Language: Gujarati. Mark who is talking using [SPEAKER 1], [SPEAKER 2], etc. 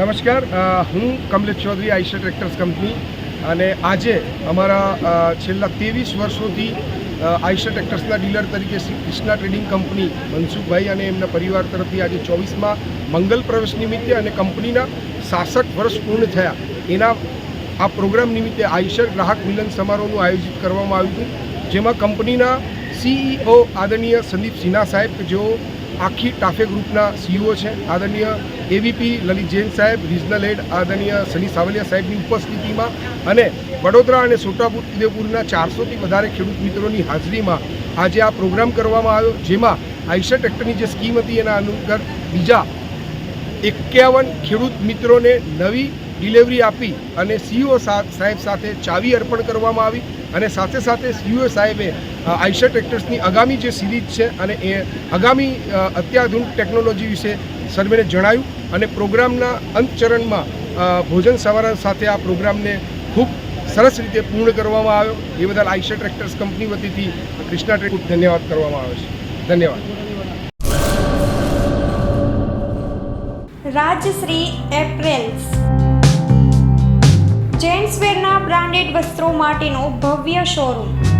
[SPEAKER 1] નમસ્કાર હું Kamlesh Chaudhary, Eicher tractors company. અને આજે અમારા છેલ્લા ત્રેવીસ વર્ષોથી આઈશા ટ્રેક્ટર્સના ડીલર તરીકે શ્રી કૃષ્ણા ટ્રેડિંગ કંપની, મનસુખભાઈ અને એમના પરિવાર તરફથી આજે ચોવીસમાં મંગલ પ્રવેશ નિમિત્તે અને કંપનીના સાસઠ વર્ષ પૂર્ણ થયા. એના, આ પ્રોગ્રામ નિમિત્તે આઈશર ગ્રાહક મિલન સમારોહનું આયોજિત કરવામાં આવ્યું હતું, જેમાં કંપનીના સીઈઓ આદરણીય સંદીપ સિન્હા સાહેબ કે જેઓ આખી ટાફે ગ્રુપના સીઈઓ છે, આદરણીય એવીપી લલિત જૈન સાહેબ, રિજનલ હેડ આદરણીય સની સાવલિયા સાહેબની ઉપસ્થિતિમાં અને વડોદરા અને છોટાઉદેપુરના ચારસોથી વધારે ખેડૂત મિત્રોની હાજરીમાં આજે આ પ્રોગ્રામ કરવામાં આવ્યો, જેમાં આઈશર ટ્રેક્ટરની જે સ્કીમ હતી એના અનુસાર બીજા એકાવન ખેડૂત મિત્રોને નવી ડિલિવરી આપી અને સીઈઓ સાહેબ સાથે ચાવી અર્પણ કરવામાં આવી અને સાથે સાથે સીઈઓ સાહેબે અ, આઈશર ટ્રેક્ટર્સની આગામી જે સિરીઝ છે અને એ આગામી અત્યાધુનિક ટેકનોલોજી વિશે સર્વેને જણાવ્યું અને પ્રોગ્રામના અંત ચરણમાં ભોજન સવારા સાથે આ પ્રોગ્રામને ખૂબ સરસ રીતે પૂર્ણ કરવામાં આવ્યો. એ બદલ આઈશર ટ્રેક્ટર્સ કંપની વતીથી કૃષ્ણા ટ્રેક ધન્યવાદ કરવામાં આવે છે. ધન્યવાદ.
[SPEAKER 2] રાજશ્રી એપ્રેલ્સ. જેન્ટ્સવેરના બ્રાન્ડેડ વસ્ત્રો માટેનો ભવ્ય showroom.